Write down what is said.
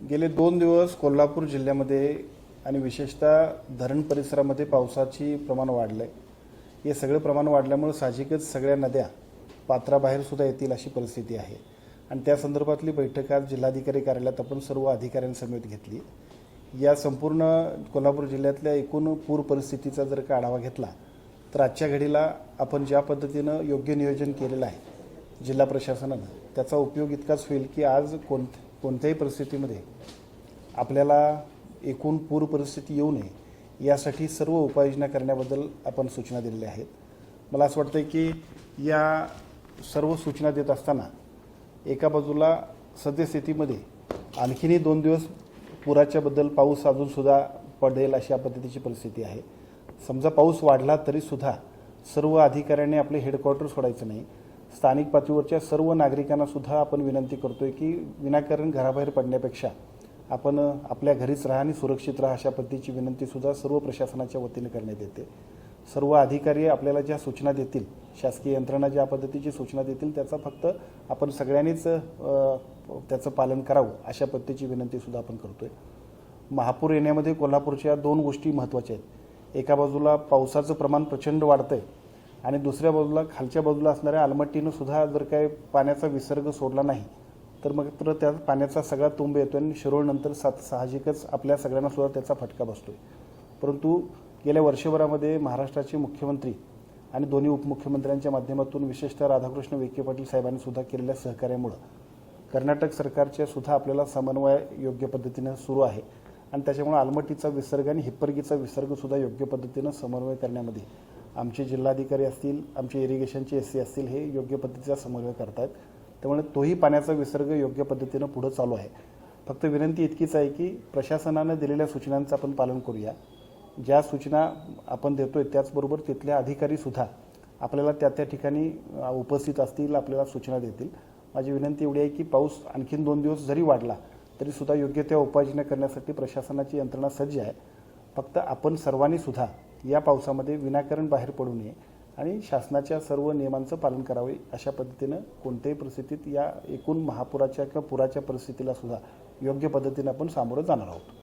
गेले दोन दिवस कोल्हापूर जिल्ह्यामध्ये आणि विशेषतः धरण परिसरामध्ये पावसाची प्रमाण वाढलं आहे हे सगळं प्रमाण वाढल्यामुळे साहजिकच सगळ्या नद्या पात्राबाहेरसुद्धा येतील अशी परिस्थिती आहे. आणि त्या संदर्भातली बैठक आज जिल्हाधिकारी कार्यालयात आपण सर्व अधिकाऱ्यांसमेत घेतली. या संपूर्ण कोल्हापूर जिल्ह्यातल्या एकूण पूर परिस्थितीचा जर का आढावा घेतला तर आजच्या घडीला आपण ज्या पद्धतीनं योग्य नियोजन केलेलं आहे जिल्हा प्रशासनानं त्याचा उपयोग इतकाच होईल की आज कोण कोणत्याही परिस्थितीमध्ये आपल्याला एकूण पूर परिस्थिती येऊ नये यासाठी सर्व उपाययोजना करण्याबद्दल आपण सूचना दिलेल्या आहेत. मला असं वाटतं की या सर्व सूचना देत असताना एका बाजूला सद्यस्थितीमध्ये आणखीनही दोन दिवस पुराच्याबद्दल पाऊस अजूनसुद्धा पडेल अशा पद्धतीची परिस्थिती आहे. समजा पाऊस वाढला तरीसुद्धा सर्व अधिकाऱ्यांनी आपले हेडक्वार्टर सोडायचं नाही. स्थानिक पातळीवरच्या सर्व नागरिकांना सुद्धा आपण विनंती करतोय की विनाकारण घराबाहेर पडण्यापेक्षा आपण आपल्या घरीच राहा आणि सुरक्षित राहा अशा पद्धतीची विनंती सुद्धा सर्व प्रशासनाच्या वतीने करण्यात येते. सर्व अधिकारी आपल्याला ज्या सूचना देतील शासकीय यंत्रणा ज्या पद्धतीची सूचना देतील त्याचा फक्त आपण सगळ्यांनीच त्याचं पालन करावं अशा पद्धतीची विनंती सुद्धा आपण करतोय. महापूर येण्यामध्ये कोल्हापूरच्या दोन गोष्टी महत्त्वाच्या आहेत. एका बाजूला पावसाचं प्रमाण प्रचंड वाढतंय. आणि दुसऱ्या बाजूला खालच्या बाजूला असणाऱ्या आलमट्टीनं सुद्धा जर काय पाण्याचा विसर्ग सोडला नाही तर मग तर त्या पाण्याचा सगळा तुंब येतो आणि शिरोळनंतर सात साहजिकच आपल्या सगळ्यांना सुद्धा त्याचा फटका बसतोय. परंतु गेल्या वर्षभरामध्ये महाराष्ट्राचे मुख्यमंत्री आणि दोन्ही उपमुख्यमंत्र्यांच्या माध्यमातून विशेषतः राधाकृष्ण विखे पाटील साहेबांनी सुद्धा केलेल्या सहकार्यामुळं कर्नाटक सरकारच्या सुद्धा आपल्याला समन्वय योग्य पद्धतीनं सुरू आहे. आणि त्याच्यामुळे आलमट्टीचा विसर्ग आणि हिप्परगीचा विसर्ग सुद्धा योग्य पद्धतीनं समन्वय करण्यामध्ये आमचे जिल्हाधिकारी असतील आमचे इरिगेशनचे एस सी असतील हे योग्य पद्धतीचा समन्वय करतायत. त्यामुळे तोही पाण्याचा विसर्ग योग्य पद्धतीनं पुढं चालू आहे. फक्त विनंती इतकीच आहे की प्रशासनानं दिलेल्या सूचनांचं आपण पालन करूया. ज्या सूचना आपण देतोय त्याचबरोबर तिथल्या अधिकारीसुद्धा आपल्याला त्या त्या ठिकाणी उपस्थित असतील आपल्याला सूचना देतील. माझी विनंती एवढी आहे की पाऊस आणखीन दोन दिवस जरी वाढला तरीसुद्धा योग्य त्या उपाययोजना करण्यासाठी प्रशासनाची यंत्रणा सज्ज आहे. फक्त आपण सर्वांनी सुद्धा या पावसामध्ये विनाकारण बाहेर पडू नये आणि शासनाच्या सर्व नियमांचं पालन करावे अशा पद्धतीनं कोणत्याही परिस्थितीत या एकूण महापुराच्या किंवा पुराच्या परिस्थितीला सुद्धा योग्य पद्धतीनं आपण सामोरं जाणार आहोत.